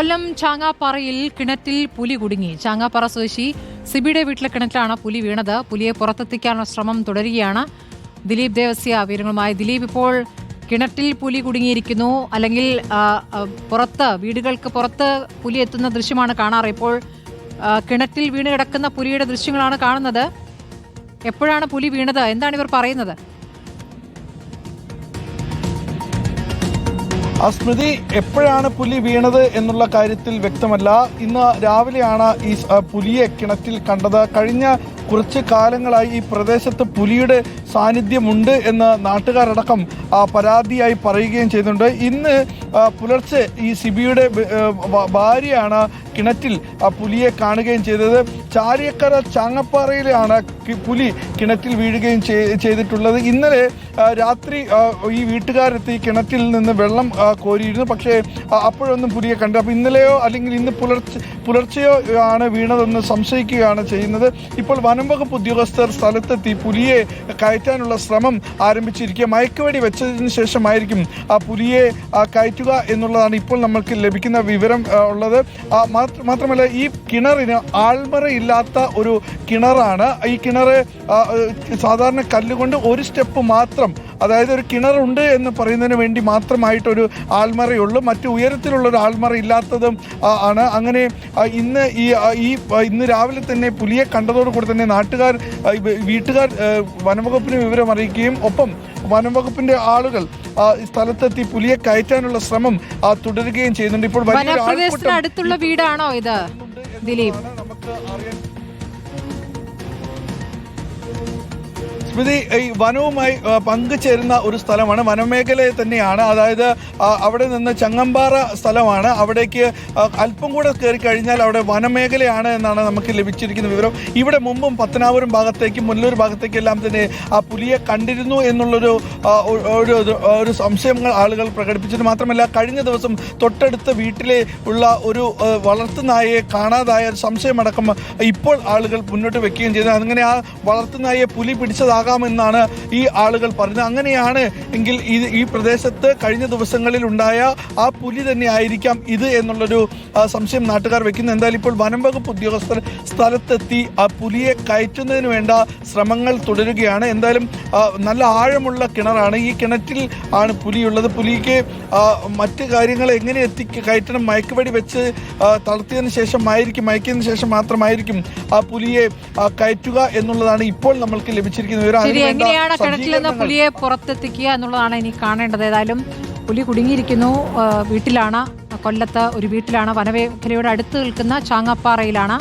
കൊല്ലം ചാങ്ങാപ്പാറയിൽ കിണറ്റിൽ പുലി കുടുങ്ങി. ചാങ്ങാപ്പാറ സ്വദേശി സിബിയുടെ വീട്ടിലെ കിണറ്റിലാണ് പുലി വീണത്. പുലിയെ പുറത്തെത്തിക്കാനുള്ള ശ്രമം തുടരുകയാണ്. ദിലീപ് ദേവസ്യ വിവരങ്ങളുമായി. ദിലീപ് ഇപ്പോൾ കിണറ്റിൽ പുലി കുടുങ്ങിയിരിക്കുന്നു. അല്ലെങ്കിൽ പുറത്ത് വീടുകൾക്ക് പുറത്ത് പുലി എത്തുന്ന ദൃശ്യമാണ് കാണാറ്. ഇപ്പോൾ കിണറ്റിൽ വീണ് കിടക്കുന്ന പുലിയുടെ ദൃശ്യങ്ങളാണ് കാണുന്നത്. എപ്പോഴാണ് പുലി വീണത്? എന്താണ് ഇവർ പറയുന്നത്? ആ സ്മൃതി എപ്പോഴാണ് പുലി വീണത് എന്നുള്ള കാര്യത്തിൽ വ്യക്തമല്ല. ഇന്ന് രാവിലെയാണ് ഈ പുലിയെ കിണറ്റിൽ കണ്ടത്. കഴിഞ്ഞ കുറച്ച് കാലങ്ങളായി ഈ പ്രദേശത്ത് പുലിയുടെ സാന്നിധ്യമുണ്ട് എന്ന് നാട്ടുകാരടക്കം പരാതിയായി പറയുകയും ചെയ്യുന്നുണ്ട്. ഇന്ന് പുലർച്ചെ ഈ സിബിയുടെ ഭാര്യയാണ് കിണറ്റിൽ ആ പുലിയെ കാണുകയും ചെയ്തത്. ചാരിയക്കര ചാങ്ങപ്പാറയിലാണ് പുലി കിണറ്റിൽ വീഴുകയും ചെയ്- ചെയ്തിട്ടുള്ളത്. ഇന്നലെ രാത്രി ഈ വീട്ടുകാരെത്തി കിണറ്റിൽ നിന്ന് വെള്ളം കോരിയിരുന്നു. പക്ഷേ അപ്പോഴൊന്നും പുലിയെ കണ്ടു. അപ്പോൾ ഇന്നലെയോ അല്ലെങ്കിൽ ഇന്ന് പുലർച്ചെ പുലർച്ചെയോ ആണ് വീണതെന്ന് സംശയിക്കുകയാണ് ചെയ്യുന്നത്. ഇപ്പോൾ വനം വകുപ്പ് ഉദ്യോഗസ്ഥർ സ്ഥലത്തെത്തി പുലിയെ കയറ്റാനുള്ള ശ്രമം ആരംഭിച്ചിരിക്കുക. മയക്കുവെടി വെച്ചതിന് ശേഷമായിരിക്കും ആ പുലിയെ കയറ്റുക എന്നുള്ളതാണ് ഇപ്പോൾ നമ്മൾക്ക് ലഭിക്കുന്ന വിവരം ഉള്ളത്. മാത്രമല്ല ഈ കിണറിന് ആൾമറയില്ലാത്ത ഒരു കിണറാണ്. ഈ കിണറ് സാധാരണ കല്ലുകൊണ്ട് ഒരു സ്റ്റെപ്പ് മാത്രം അതായത് ഒരു കിണറുണ്ട് എന്ന് പറയുന്നതിന് വേണ്ടി മാത്രമായിട്ടൊരു ആൽമറയുള്ളൂ. മറ്റു ഉയരത്തിലുള്ള ഒരു ആൽമറ ഇല്ലാത്തതും ആണ്. അങ്ങനെ ഇന്ന് ഈ ഈ ഇന്ന് രാവിലെ തന്നെ പുലിയെ കണ്ടതോടുകൂടി തന്നെ നാട്ടുകാർ വീട്ടുകാർ വനംവകുപ്പിന് വിവരം അറിയിക്കുകയും ഒപ്പം വനംവകുപ്പിന്റെ ആളുകൾ സ്ഥലത്തെത്തി പുലിയെ കയറ്റാനുള്ള ശ്രമം തുടരുകയും ചെയ്യുന്നുണ്ട്. ഇപ്പോൾ അടുത്തുള്ള വീടാണോ ഇത് ദിലീപ്? സ്മൃതി ഈ വനവുമായി പങ്കുചേരുന്ന ഒരു സ്ഥലമാണ്. വനമേഖലയിൽ തന്നെയാണ്. അതായത് അവിടെ നിന്ന് ചങ്ങമ്പാറ സ്ഥലമാണ്. അവിടേക്ക് അല്പം കൂടെ കയറി കഴിഞ്ഞാൽ അവിടെ വനമേഖലയാണ് എന്നാണ് നമുക്ക് ലഭിച്ചിരിക്കുന്ന വിവരം. ഇവിടെ മുമ്പും പത്തനാപുരം ഭാഗത്തേക്കും മുല്ലൂർ ഭാഗത്തേക്കും എല്ലാം തന്നെ ആ പുലിയെ കണ്ടിരുന്നു എന്നുള്ളൊരു ഒരു- ഒരു സംശയങ്ങൾ ആളുകൾ പ്രകടിപ്പിച്ചിട്ട് മാത്രമല്ല കഴിഞ്ഞ ദിവസം തൊട്ടടുത്ത വീട്ടിലെ ഉള്ള ഒരു വളർത്തുനായയെ കാണാതായ സംശയമടക്കം ഇപ്പോൾ ആളുകൾ മുന്നോട്ട് വെക്കുകയും ചെയ്തു. അങ്ങനെ ആ വളർത്തുനായയെ പുലി പിടിച്ചതാകാമെന്നാണ് ഈ ആളുകൾ പറയുന്നത് അങ്ങനെയാണ് എങ്കിൽ ഇത് ഈ പ്രദേശത്ത് കഴിഞ്ഞ ദിവസങ്ങളിൽ ഉണ്ടായ ആ പുലി തന്നെ ആയിരിക്കാം ഇത് എന്നുള്ളൊരു സംശയം നാട്ടുകാർ വെക്കുന്നു. എന്തായാലും ഇപ്പോൾ വനം വകുപ്പ് ഉദ്യോഗസ്ഥർ സ്ഥലത്തെത്തി ആ പുലിയെ കയറ്റുന്നതിന് വേണ്ട ശ്രമങ്ങൾ തുടരുകയാണ്. എന്തായാലും നല്ല ആഴമുള്ള കിണറാണ്. ഈ കിണറ്റിൽ ആണ് പുലിയുള്ളത്. പുലിക്ക് മറ്റ് കാര്യങ്ങൾ എങ്ങനെ എത്തി കയറ്റണം? മയക്കുപടി വെച്ച് തളർത്തിയതിന് ശേഷം ആയിരിക്കും മയക്കിയതിന് ശേഷം മാത്രമായിരിക്കും ആ പുലിയെ കയറ്റുക എന്നുള്ളതാണ് ഇപ്പോൾ നമ്മൾക്ക് ലഭിച്ചിരിക്കുന്ന വിവരം ശരി എങ്ങനെയാണ് കിണറ്റിൽ നിന്ന് പുലിയെ പുറത്തെത്തിക്കുക എന്നുള്ളതാണ് ഇനി കാണേണ്ടത്. ഏതായാലും പുലി കുടുങ്ങിയിരിക്കുന്നു വീട്ടിലാണ് കൊല്ലത്ത് ഒരു വീട്ടിലാണ് വനമേഖലയോട് അടുത്ത് നിൽക്കുന്ന ചാങ്ങപ്പാറയിലാണ്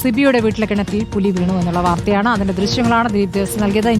സിബിയുടെ വീട്ടിലെ കിണറ്റിൽ പുലി വീണു എന്നുള്ള വാർത്തയാണ്. അതിന്റെ ദൃശ്യങ്ങളാണ് ദിലീപ് ദേവസ് നൽകിയത്.